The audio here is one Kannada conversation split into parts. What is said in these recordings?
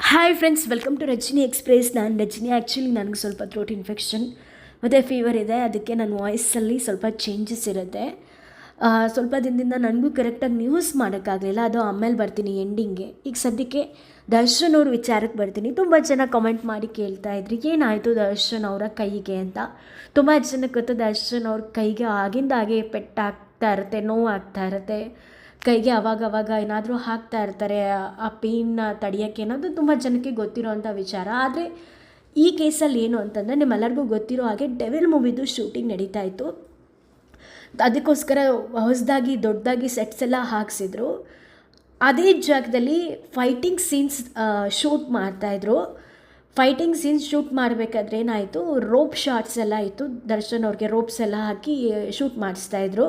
Hi friends welcome to Rajini express ನಾನು ರಜಿನಿ. ಆ್ಯಕ್ಚುಲಿ ನನಗೆ ಸ್ವಲ್ಪ ಥ್ರೋಟ್ ಇನ್ಫೆಕ್ಷನ್ ಮತ್ತು ಫೀವರ್ ಇದೆ. ಅದಕ್ಕೆ ನನ್ನ ವಾಯ್ಸಲ್ಲಿ ಸ್ವಲ್ಪ ಚೇಂಜಸ್ ಇರುತ್ತೆ. ಸ್ವಲ್ಪ ದಿನದಿಂದ ನನಗೂ ಕರೆಕ್ಟಾಗಿ ನ್ಯೂಸ್ ಮಾಡೋಕ್ಕಾಗಲಿಲ್ಲ. ಅದು ಆಮೇಲೆ ಬರ್ತೀನಿ ಎಂಡಿಂಗ್ಗೆ ಈಗ ಸದ್ಯಕ್ಕೆ ದರ್ಶನ್ ಅವ್ರ ವಿಚಾರಕ್ಕೆ ಬರ್ತೀನಿ. ತುಂಬ ಜನ ಕಮೆಂಟ್ ಮಾಡಿ ಕೇಳ್ತಾ ಇದ್ರಿ. ಏನಾಯಿತು ದರ್ಶನ್ ಅವರ ಕೈಗೆ ಅಂತ? ತುಂಬ ಜನಕ್ಕೆ ಗೊತ್ತು ದರ್ಶನ್ ಅವ್ರ ಕೈಗೆ ಆಗಿಂದಾಗೆ ಪೆಟ್ಟಾಗ್ತಾ ಇರುತ್ತೆ ನೋವು ಆಗ್ತಾ ಇರುತ್ತೆ. ಕೈಗೆ ಅವಾಗವಾಗ ಅವಾಗ ಏನಾದರೂ ಹಾಕ್ತಾ ಇರ್ತಾರೆ, ಆ ಪೇಯ್ನ ತಡೆಯೋಕ್ಕೆ ಅನ್ನೋದು ತುಂಬ ಜನಕ್ಕೆ ಗೊತ್ತಿರೋವಂಥ ವಿಚಾರ. ಆದರೆ ಈ ಕೇಸಲ್ಲಿ ಏನು ಅಂತಂದರೆ ನಿಮ್ಮೆಲ್ಲರಿಗೂ ಗೊತ್ತಿರೋ ಹಾಗೆ ಡೆವಿಲ್ ಮೂವಿದು ಶೂಟಿಂಗ್ ನಡೀತಾ ಇತ್ತು. ಅದಕ್ಕೋಸ್ಕರ ಹೊಸದಾಗಿ ದೊಡ್ಡದಾಗಿ ಸೆಟ್ಸ್ ಎಲ್ಲ ಹಾಕ್ಸಿದ್ರು. ಅದೇ ಜಾಗದಲ್ಲಿ ಫೈಟಿಂಗ್ ಸೀನ್ಸ್ ಶೂಟ್ ಮಾಡ್ತಾಯಿದ್ರು ಫೈಟಿಂಗ್ ಸೀನ್ಸ್ ಶೂಟ್ ಮಾಡಬೇಕಾದ್ರೆ ಏನಾಯಿತು ರೋಪ್ ಶಾರ್ಟ್ಸ್ ಎಲ್ಲ ಇತ್ತು. ದರ್ಶನ್ ಅವ್ರಿಗೆ ರೋಪ್ಸ್ ಎಲ್ಲ ಹಾಕಿ ಶೂಟ್ ಮಾಡಿಸ್ತಾಯಿದ್ರು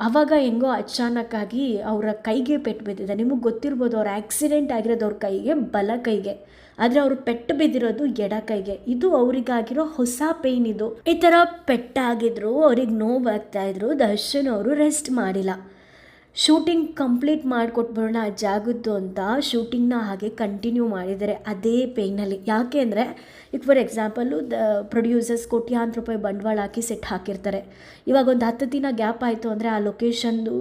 ಆವಾಗ ಹೆಂಗೋ ಅಚಾನಕ್ಕಾಗಿ ಅವರ ಕೈಗೆ ಪೆಟ್ಟು ಬಿದ್ದಿದೆ. ನಿಮಗೆ ಗೊತ್ತಿರ್ಬೋದು ಅವ್ರ ಆಕ್ಸಿಡೆಂಟ್ ಆಗಿರೋದು ಅವ್ರ ಕೈಗೆ, ಬಲ ಕೈಗೆ. ಆದರೆ ಅವರು ಪೆಟ್ಟು ಬಿದ್ದಿರೋದು ಎಡ ಕೈಗೆ. ಇದು ಅವರಿಗಾಗಿರೋ ಹೊಸ ಪೇಯ್ನ್ ಇದು. ಈ ಥರ ಪೆಟ್ಟಾಗಿದ್ರು, ಅವ್ರಿಗೆ ನೋವಾಗ್ತಾ ಇದ್ರು, ದರ್ಶನ್ ಅವರು ರೆಸ್ಟ್ ಮಾಡಿಲ್ಲ. ಶೂಟಿಂಗ್ ಕಂಪ್ಲೀಟ್ ಮಾಡಿಕೊಟ್ಬಿಡೋಣ ಆ ಜಾಗದ್ದು ಅಂತ ಶೂಟಿಂಗ್ನ ಹಾಗೆ ಕಂಟಿನ್ಯೂ ಮಾಡಿದ್ದಾರೆ ಅದೇ ಪೇಯ್ನಲ್ಲಿ ಯಾಕೆ ಅಂದರೆ, ಈಗ ಫಾರ್ ಎಕ್ಸಾಂಪಲ್ಲು ದ ಪ್ರೊಡ್ಯೂಸರ್ಸ್ ಕೋಟ್ಯಾಂತರ ರೂಪಾಯಿ ಬಂಡವಾಳ ಹಾಕಿ ಸೆಟ್ ಹಾಕಿರ್ತಾರೆ. ಇವಾಗ ಒಂದು ಹತ್ತು ದಿನ ಗ್ಯಾಪ್ ಆಯಿತು ಅಂದರೆ ಆ ಲೊಕೇಶನ್ದು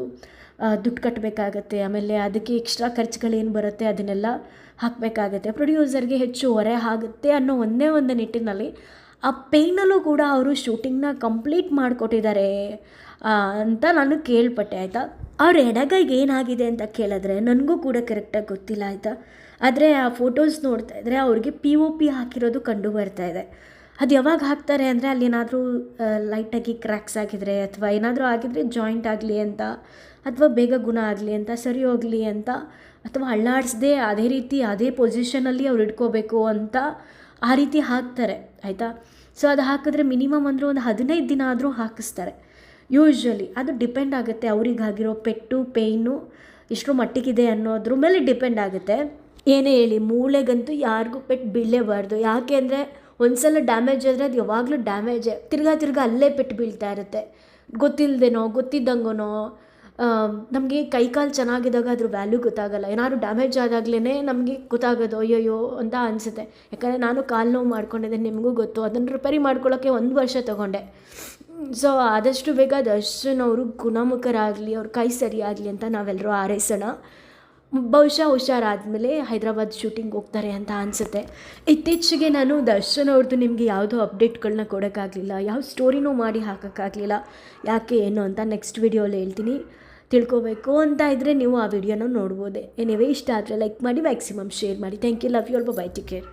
ದುಡ್ಡು ಕಟ್ಟಬೇಕಾಗತ್ತೆ ಆಮೇಲೆ ಅದಕ್ಕೆ ಎಕ್ಸ್ಟ್ರಾ ಖರ್ಚುಗಳೇನು ಬರುತ್ತೆ ಅದನ್ನೆಲ್ಲ ಹಾಕಬೇಕಾಗತ್ತೆ. ಪ್ರೊಡ್ಯೂಸರ್ಗೆ ಹೆಚ್ಚು ಹೊರೆ ಆಗುತ್ತೆ ಅನ್ನೋ ಒಂದೇ ಒಂದು ನಿಟ್ಟಿನಲ್ಲಿ ಆ ಪೇಯ್ನಲ್ಲೂ ಕೂಡ ಅವರು ಶೂಟಿಂಗ್ನ ಕಂಪ್ಲೀಟ್ ಮಾಡಿಕೊಟ್ಟಿದ್ದಾರೆ ಅಂತ ನಾನು ಕೇಳ್ಪಟ್ಟೆ, ಆಯಿತಾ? ಅವ್ರ ಎಡಗೈಗೆ ಏನಾಗಿದೆ ಅಂತ ಕೇಳಿದ್ರೆ ನನಗೂ ಕೂಡ ಕರೆಕ್ಟಾಗಿ ಗೊತ್ತಿಲ್ಲ ಆಯಿತಾ. ಆದರೆ ಆ ಫೋಟೋಸ್ ನೋಡ್ತಾ ಇದ್ದರೆ ಅವ್ರಿಗೆ ಪಿ ಒ ಪಿ ಹಾಕಿರೋದು ಕಂಡು ಬರ್ತಾ ಇದೆ. ಅದು ಯಾವಾಗ ಹಾಕ್ತಾರೆ ಅಂದರೆ ಅಲ್ಲಿ ಏನಾದರೂ ಲೈಟಾಗಿ ಕ್ರ್ಯಾಕ್ಸ್ ಆಗಿದ್ರೆ ಅಥವಾ ಏನಾದರೂ ಆಗಿದ್ರೆ ಜಾಯಿಂಟ್ ಆಗಲಿ ಅಂತ ಅಥವಾ ಬೇಗ ಗುಣ ಆಗಲಿ ಅಂತ, ಸರಿ ಹೋಗಲಿ ಅಂತ ಅಥವಾ ಅಳ್ಳಾಡಿಸ್ದೆ ಅದೇ ರೀತಿ ಅದೇ ಪೊಸಿಷನಲ್ಲಿ ಅವ್ರು ಇಟ್ಕೋಬೇಕು ಅಂತ ಆ ರೀತಿ ಹಾಕ್ತಾರೆ, ಆಯಿತಾ. ಸೊ ಅದು ಹಾಕಿದ್ರೆ ಮಿನಿಮಮ್ ಅಂದರೆ ಒಂದು ಹದಿನೈದು ದಿನ ಆದರೂ ಹಾಕಿಸ್ತಾರೆ. ಯೂಶ್ವಲಿ ಅದು ಡಿಪೆಂಡ್ ಆಗುತ್ತೆ ಅವರಿಗಾಗಿರೋ ಪೆಟ್ಟು ಪೇಯ್ನು ಇಷ್ಟರ ಮಟ್ಟಿಗಿದೆ ಅನ್ನೋದ್ರ ಮೇಲೆ ಡಿಪೆಂಡ್ ಆಗುತ್ತೆ. ಏನೇ ಹೇಳಿ, ಮೂಳೆಗಂತೂ ಯಾರಿಗೂ ಪೆಟ್ಟು ಬೀಳಲೇಬಾರ್ದು ಯಾಕೆ ಅಂದರೆ ಒಂದ್ಸಲ ಡ್ಯಾಮೇಜ್ ಆದರೆ ಅದು ಯಾವಾಗಲೂ ಡ್ಯಾಮೇಜೇ ತಿರ್ಗಾ ತಿರ್ಗಾ ಅಲ್ಲೇ ಪೆಟ್ಟು ಬೀಳ್ತಾ ಇರುತ್ತೆ. ಗೊತ್ತಿಲ್ಲದೇನೋ ಗೊತ್ತಿದ್ದಂಗೋನೋ ನಮಗೆ ಕೈಕಾಲು ಚೆನ್ನಾಗಿದ್ದಾಗ ಅದ್ರ ವ್ಯಾಲ್ಯೂ ಗೊತ್ತಾಗಲ್ಲ. ಏನಾದ್ರು ಡ್ಯಾಮೇಜ್ ಆದಾಗಲೇ ನಮಗೆ ಗೊತ್ತಾಗೋದು, ಅಯ್ಯೋಯ್ಯೋ ಅಂತ ಅನಿಸುತ್ತೆ. ಯಾಕಂದರೆ ನಾನು ಕಾಲು ನೋವು ಮಾಡ್ಕೊಂಡಿದ್ದೆ ನಿಮಗೂ ಗೊತ್ತು. ಅದನ್ನು ರಿಪೇರಿ ಮಾಡ್ಕೊಳ್ಳೋಕ್ಕೆ ಒಂದು ವರ್ಷ ತೊಗೊಂಡೆ. ಸೊ ಆದಷ್ಟು ಬೇಗ ದರ್ಶನ್ ಅವರು ಗುಣಮುಖರಾಗಲಿ, ಅವ್ರ ಕೈ ಸರಿಯಾಗಲಿ ಅಂತ ನಾವೆಲ್ಲರೂ ಹಾರೈಸೋಣ. ಬಹುಶಃ ಹುಷಾರಾದಮೇಲೆ ಹೈದರಾಬಾದ್ ಶೂಟಿಂಗ್ ಹೋಗ್ತಾರೆ ಅಂತ ಅನಿಸುತ್ತೆ. ಇತ್ತೀಚೆಗೆ ನಾನು ದರ್ಶನ್ ಅವ್ರದ್ದು ನಿಮಗೆ ಯಾವುದೋ ಅಪ್ಡೇಟ್ಗಳನ್ನ ಕೊಡೋಕ್ಕಾಗಲಿಲ್ಲ. ಯಾವ ಸ್ಟೋರಿನೂ ಮಾಡಿ ಹಾಕೋಕ್ಕಾಗಲಿಲ್ಲ. ಯಾಕೆ, ಏನು ಅಂತ ನೆಕ್ಸ್ಟ್ ವಿಡಿಯೋಲಿ ಹೇಳ್ತೀನಿ. ತಿಳ್ಕೊಬೇಕು ಅಂತ ಇದ್ದರೆ ನೀವು ಆ ವಿಡಿಯೋನ ನೋಡ್ಬೋದೆ. ಏನಿವೆ ಇಷ್ಟ ಆದರೆ ಲೈಕ್ ಮಾಡಿ ಮ್ಯಾಕ್ಸಿಮಮ್ ಶೇರ್ ಮಾಡಿ. ಥ್ಯಾಂಕ್ ಯು ಲವ್ ಯು ಅಲ್ಬ ಬೈ ಟೇಕ್ ಕೇರ್